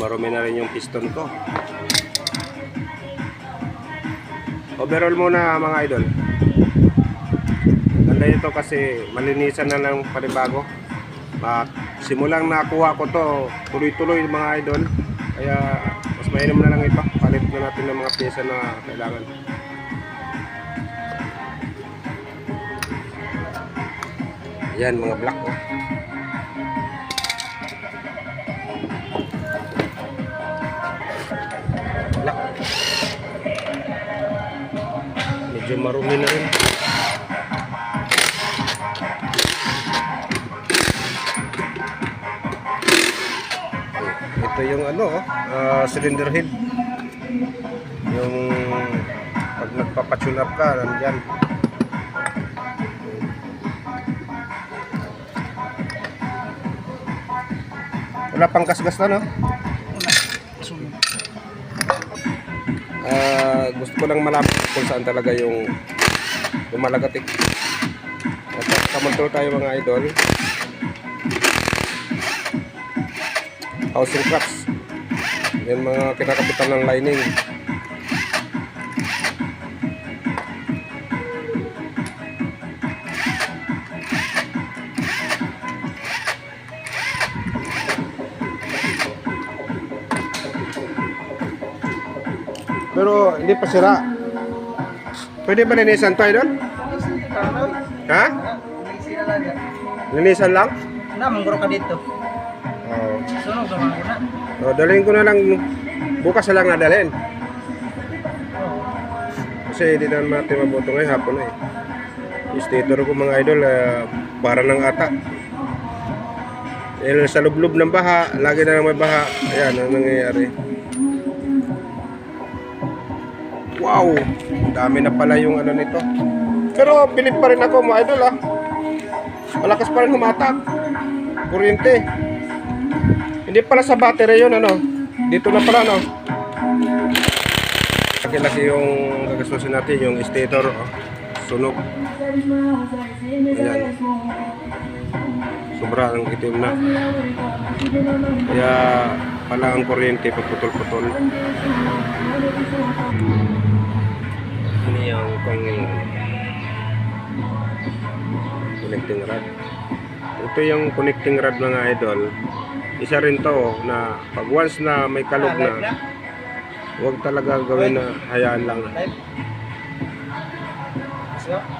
madumi na rin yung piston ko. Overall muna mga idol. Ganda ito kasi malinisan na lang panibago. At simulang nakuha ko to, tuloy-tuloy mga idol. Kaya mas mainam na lang ito. Palit na natin ng mga pyesa na kailangan. Yan mga black oh. Medyo marumi na rin. Ito yung ano, ah, cylinder head. Yung pag nagpapatune ka, nandyan. Wala pang gasgas na, no? Gusto ko lang malaman kung saan talaga yung yung malagatik. At kamontrol tayo mga idol. Housing cracks. Yan mga kinakapitan ng lining. Pero hindi pa sira. Pwede ba linisan to, idol? Ha? Linisan lang? Na, mangguro ka dito. Oo. Sunog naman ko na. Oh, dalhin ko na lang bukas na lang nadalhin. Kasi hindi na natin mabuto ngayon hapon na eh. Stator ko mga idol, ah, para ng ata. Eh, sa lublob ng baha, lagi na lang may baha. Ayan, ang nangyayari. Wow! Dami na pala yung ano nito. Pero bilib pa rin ako mga idol ah. Malakas pa rin humatak. Kuryente. Hindi pala sa battery yun ano. Dito na pala no. Laki-laki yung gagastusin natin yung stator. Oh. Sunog. Ayan. Sobra ang itim na. Kaya pala ang kuryente pagputol-putol. Ini yung pang connecting rod. Ito yung connecting rod mga idol. Isa rin to na pag once na may kalog Ah, na, huwag talaga gawin na hayaan lang.